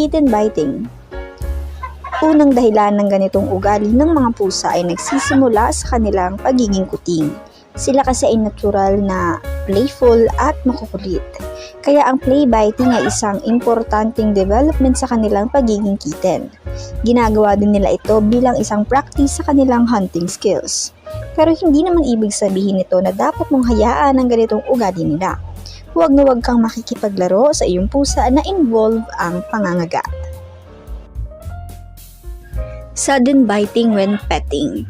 kitten biting. Unang dahilan ng ganitong ugali ng mga pusa ay nagsisimula sa kanilang pagiging kuting. Sila kasi ay natural na playful at makukulit. Kaya ang play biting ay isang importanteng development sa kanilang pagiging kitten. Ginagawa din nila ito bilang isang practice sa kanilang hunting skills. Pero hindi naman ibig sabihin nito na dapat mong hayaan ang ganitong ugali nila. Huwag na huwag kang makikipaglaro sa iyong pusa na involve ang pangangagat. Sudden biting when petting.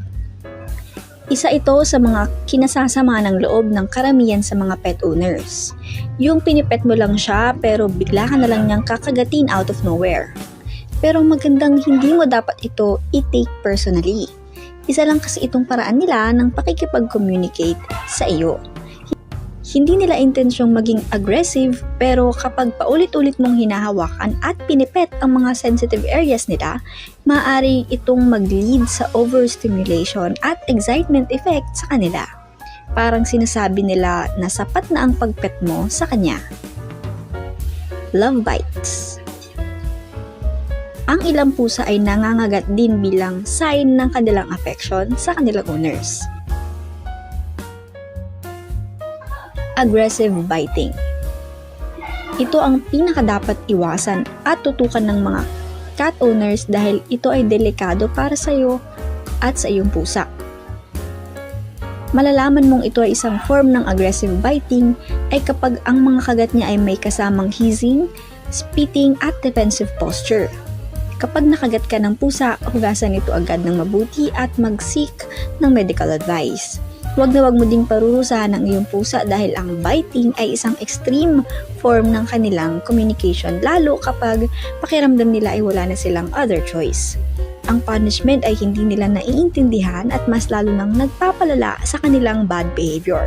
Isa ito sa mga kinasasama ng loob ng karamihan sa mga pet owners. Yung pinipet mo lang siya pero bigla ka na lang niyang kakagatin out of nowhere. Pero magandang hindi mo dapat ito i-take personally. Isa lang kasi itong paraan nila ng pakikipag-communicate sa iyo. Hindi nila intensyong maging aggressive pero kapag paulit-ulit mong hinahawakan at pinipet ang mga sensitive areas nila, maaari itong mag-lead sa overstimulation at excitement effect sa kanila. Parang sinasabi nila na sapat na ang pagpet mo sa kanya. Love bites Ang ilang pusa ay nangangagat din bilang sign ng kanilang affection sa kanilang owners. Aggressive biting ito ang pinakadapat iwasan at tutukan ng mga cat owners dahil ito ay delikado para sa iyo at sa iyong pusa. Malalaman mong ito ay isang form ng aggressive biting ay kapag ang mga kagat niya ay may kasamang hissing, spitting at defensive posture. Kapag nakagat ka ng pusa, hugasan ito agad ng mabuti at mag-seek ng medical advice. Huwag na huwag mo ding parurusahan ang iyong pusa dahil ang biting ay isang extreme form ng kanilang communication lalo kapag pakiramdam nila ay wala na silang other choice. Ang punishment ay hindi nila naiintindihan at mas lalo nang nagpapalala sa kanilang bad behavior.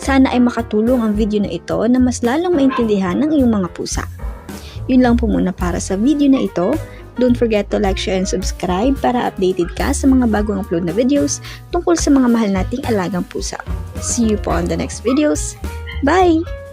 Sana ay makatulong ang video na ito na mas lalong maintindihan ng iyong mga pusa. Yun lang po muna para sa video na ito. Don't forget to like, share, and subscribe para updated ka sa mga bagong upload na videos tungkol sa mga mahal nating alagang pusa. See you po on the next videos. Bye!